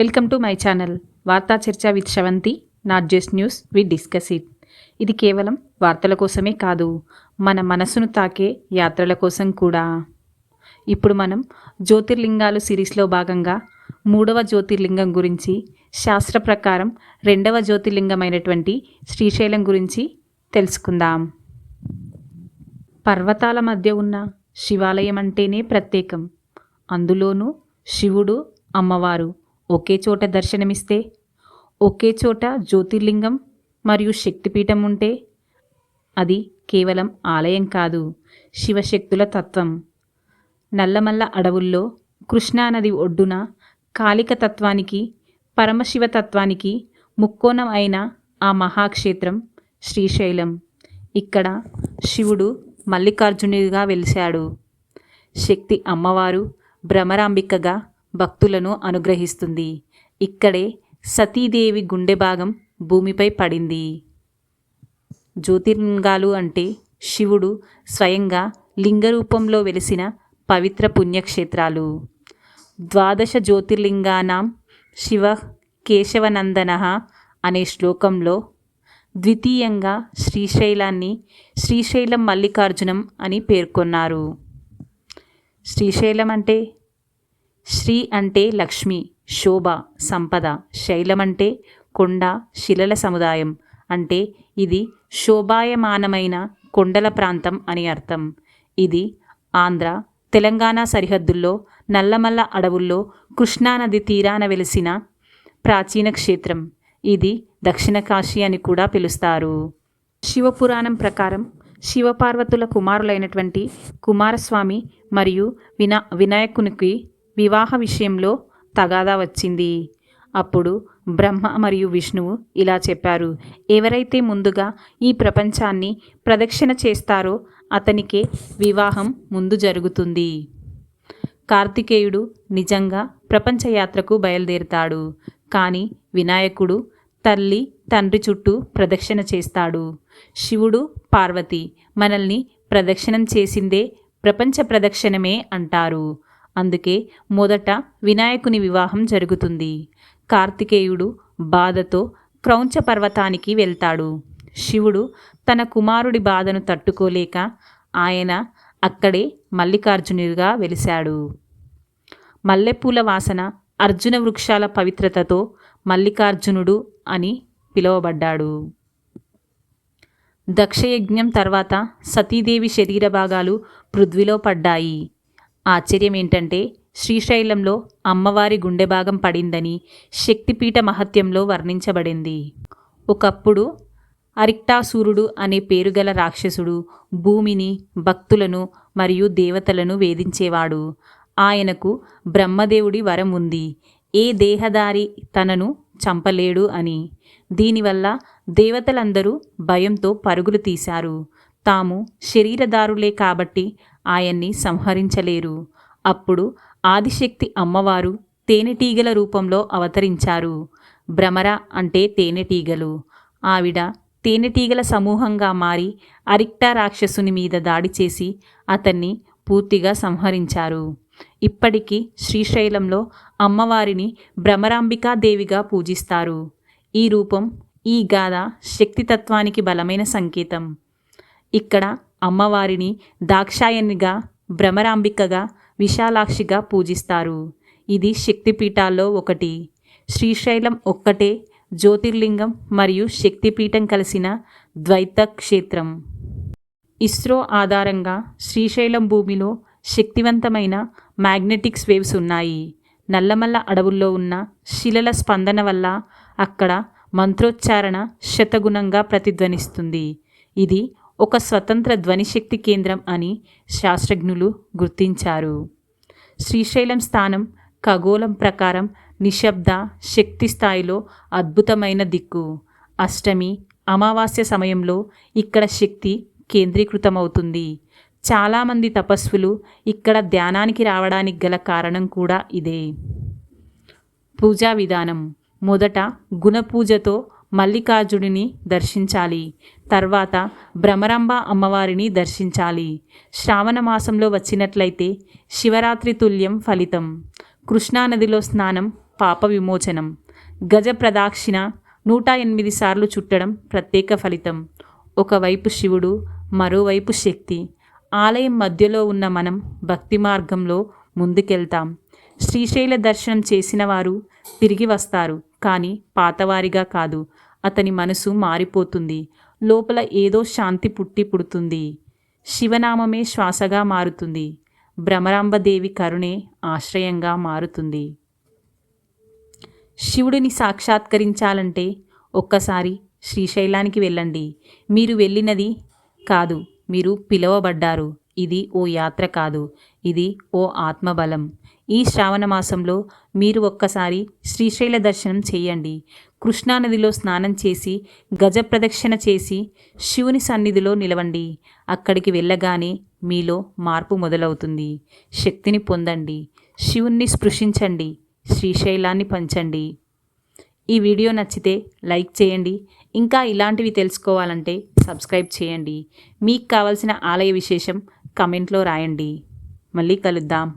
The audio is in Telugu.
వెల్కమ్ టు మై ఛానల్ వార్తా చర్చ with Shavanthi not just news we discuss it. ఇది కేవలం వార్తల కోసమే కాదు మన మనసును తాకే యాత్రల కోసం కూడా. ఇప్పుడు మనం జ్యోతిర్లింగాలు సిరీస్లో భాగంగా మూడవ జ్యోతిర్లింగం గురించి శాస్త్ర ప్రకారం రెండవ జ్యోతిర్లింగమైనటువంటి శ్రీశైలం గురించి తెలుసుకుందాం. పర్వతాల మధ్య ఉన్న శివాలయం అంటేనే ప్రత్యేకం. అందులోనూ శివుడు అమ్మవారు. ఒకే చోట దర్శనమిస్తే ఒకే చోట జ్యోతిర్లింగం మరియు శక్తిపీఠం ఉంటే అది కేవలం ఆలయం కాదు శివశక్తుల తత్వం. నల్లమల్ల అడవుల్లో కృష్ణానది ఒడ్డున కాళిక తత్వానికి పరమశివ తత్వానికి ముక్కోణం అయిన ఆ మహాక్షేత్రం శ్రీశైలం. ఇక్కడ శివుడు మల్లికార్జునుడిగా వెలిశాడు. శక్తి అమ్మవారు భ్రమరాంబికగా భక్తులను అనుగ్రహిస్తుంది. ఇక్కడే సతీదేవి గుండె భాగం భూమిపై పడింది. జ్యోతిర్లింగాలు అంటే శివుడు స్వయంగా లింగ రూపంలో వెలిసిన పవిత్ర పుణ్యక్షేత్రాలు. ద్వాదశ జ్యోతిర్లింగానాం శివ కేశవనందన అనే శ్లోకంలో ద్వితీయంగా శ్రీశైలాన్ని శ్రీశైలం మల్లికార్జునం అని పేర్కొన్నారు. శ్రీశైలం అంటే శ్రీ అంటే లక్ష్మి శోభ సంపద శైలం అంటే కొండ శిలల సముదాయం. అంటే ఇది శోభాయమానమైన కొండల ప్రాంతం అని అర్థం. ఇది ఆంధ్ర తెలంగాణ సరిహద్దుల్లో నల్లమల్ల అడవుల్లో కృష్ణానది తీరాన వెలిసిన ప్రాచీన క్షేత్రం. ఇది దక్షిణ కాశీ అని కూడా పిలుస్తారు. శివపురాణం ప్రకారం శివపార్వతుల కుమారులైనటువంటి కుమారస్వామి మరియు వినా వినాయకునికి వివాహ విషయంలో తగాదా వచ్చింది. అప్పుడు బ్రహ్మ మరియు విష్ణువు ఇలా చెప్పారు ఎవరైతే ముందుగా ఈ ప్రపంచాన్ని ప్రదక్షిణ చేస్తారో అతనికే వివాహం ముందు జరుగుతుంది. కార్తికేయుడు నిజంగా ప్రపంచయాత్రకు బయలుదేరుతాడు. కానీ వినాయకుడు తల్లి తండ్రి చుట్టూ ప్రదక్షిణ చేస్తాడు. శివుడు పార్వతి మనల్ని ప్రదక్షిణం చేసిందే ప్రపంచ ప్రదక్షిణమే అంటారు. అందుకే మొదట వినాయకుని వివాహం జరుగుతుంది. కార్తికేయుడు బాధతో క్రౌంచ పర్వతానికి వెళ్తాడు. శివుడు తన కుమారుడి బాధను తట్టుకోలేక ఆయన అక్కడే మల్లికార్జునుడిగా వెలిశాడు. మల్లెపూల వాసన అర్జున వృక్షాల పవిత్రతతో మల్లికార్జునుడు అని పిలువబడ్డాడు. దక్షయజ్ఞం తర్వాత సతీదేవి శరీర భాగాలు పృథ్వీలో పడ్డాయి. ఆశ్చర్యం ఏంటంటే శ్రీశైలంలో అమ్మవారి గుండె భాగం పడిందని శక్తిపీఠ మహత్యంలో వర్ణించబడింది. ఒకప్పుడు అరిక్టాసూరుడు అనే పేరుగల రాక్షసుడు భూమిని భక్తులను మరియు దేవతలను వేధించేవాడు. ఆయనకు బ్రహ్మదేవుడి వరం ఉంది. ఏ దేహదారి తనను చంపలేడు అని. దీనివల్ల దేవతలందరూ భయంతో పరుగులు తీశారు. తాము శరీరదారులే కాబట్టి ఆయన్ని సంహరించలేరు. అప్పుడు ఆదిశక్తి అమ్మవారు తేనెటీగల రూపంలో అవతరించారు. భ్రమర అంటే తేనెటీగలు. ఆవిడ తేనెటీగల సమూహంగా మారి అరిక్టా రాక్షసుని మీద దాడి చేసి అతన్ని పూర్తిగా సంహరించారు. ఇప్పటికీ శ్రీశైలంలో అమ్మవారిని భ్రమరాంబికాదేవిగా పూజిస్తారు. ఈ రూపం ఈ గాథ శక్తితత్వానికి బలమైన సంకేతం. ఇక్కడ అమ్మవారిని దాక్షాయనిగా భ్రమరాంబికగా విశాలాక్షిగా పూజిస్తారు. ఇది శక్తిపీఠాల్లో ఒకటి. శ్రీశైలం ఒక్కటే జ్యోతిర్లింగం మరియు శక్తిపీఠం కలిసిన ద్వైత క్షేత్రం ఇస్రో ఆధారంగా శ్రీశైలం భూమిలో శక్తివంతమైన మ్యాగ్నెటిక్స్ వేవ్స్ ఉన్నాయి. నల్లమల్ల అడవుల్లో ఉన్న శిలల స్పందన వల్ల అక్కడ మంత్రోచ్చారణ శతగుణంగా ప్రతిధ్వనిస్తుంది. ఇది ఒక స్వతంత్ర ధ్వనిశక్తి కేంద్రం అని శాస్త్రజ్ఞులు గుర్తించారు. శ్రీశైలం స్థానం ఖగోళం ప్రకారం నిశ్శబ్ద శక్తి స్థాయిలో అద్భుతమైన దిక్కు. అష్టమి అమావాస్య సమయంలో ఇక్కడ శక్తి కేంద్రీకృతమవుతుంది. చాలామంది తపస్సులు ఇక్కడ ధ్యానానికి రావడానికి గల కారణం కూడా ఇదే. పూజా విధానం. మొదట గుణపూజతో మల్లికార్జుడిని దర్శించాలి. తర్వాత భ్రమరాంబ అమ్మవారిని దర్శించాలి. శ్రావణ మాసంలో వచ్చినట్లయితే శివరాత్రి తుల్యం ఫలితం. కృష్ణానదిలో స్నానం పాప విమోచనం. గజ ప్రదాక్షిణ నూట ఎనిమిది సార్లు చుట్టడం ప్రత్యేక ఫలితం. ఒకవైపు శివుడు మరోవైపు శక్తి. ఆలయం మధ్యలో ఉన్న మనం భక్తి మార్గంలో ముందుకెళ్తాం. శ్రీశైల దర్శనం చేసిన వారు తిరిగి వస్తారు. కానీ పాతవారిగా కాదు. అతని మనసు మారిపోతుంది. లోపల ఏదో శాంతి పుట్టి పుడుతుంది. శివనామమే శ్వాసగా మారుతుంది. భ్రమరాంబదేవి కరుణే ఆశ్రయంగా మారుతుంది. శివుడిని సాక్షాత్కరించాలంటే ఒక్కసారి శ్రీశైలానికి వెళ్ళండి. మీరు వెళ్ళినది కాదు మీరు పిలువబడ్డారు. ఇది ఓ యాత్ర కాదు ఇది ఓ ఆత్మబలం. ఈ శ్రావణ మాసంలో మీరు ఒక్కసారి శ్రీశైల దర్శనం చేయండి. కృష్ణానదిలో స్నానం చేసి గజ ప్రదక్షిణ చేసి శివుని సన్నిధిలో నిలవండి. అక్కడికి వెళ్ళగానే మీలో మార్పు మొదలవుతుంది. శక్తిని పొందండి. శివుణ్ణి స్పృశించండి. శ్రీశైలాన్ని పంచండి. ఈ వీడియో నచ్చితే లైక్ చేయండి. ఇంకా ఇలాంటివి తెలుసుకోవాలంటే సబ్స్క్రైబ్ చేయండి. మీకు కావాల్సిన ఆలయ విశేషం కమెంట్లో రాయండి. మళ్ళీ కలుద్దాం.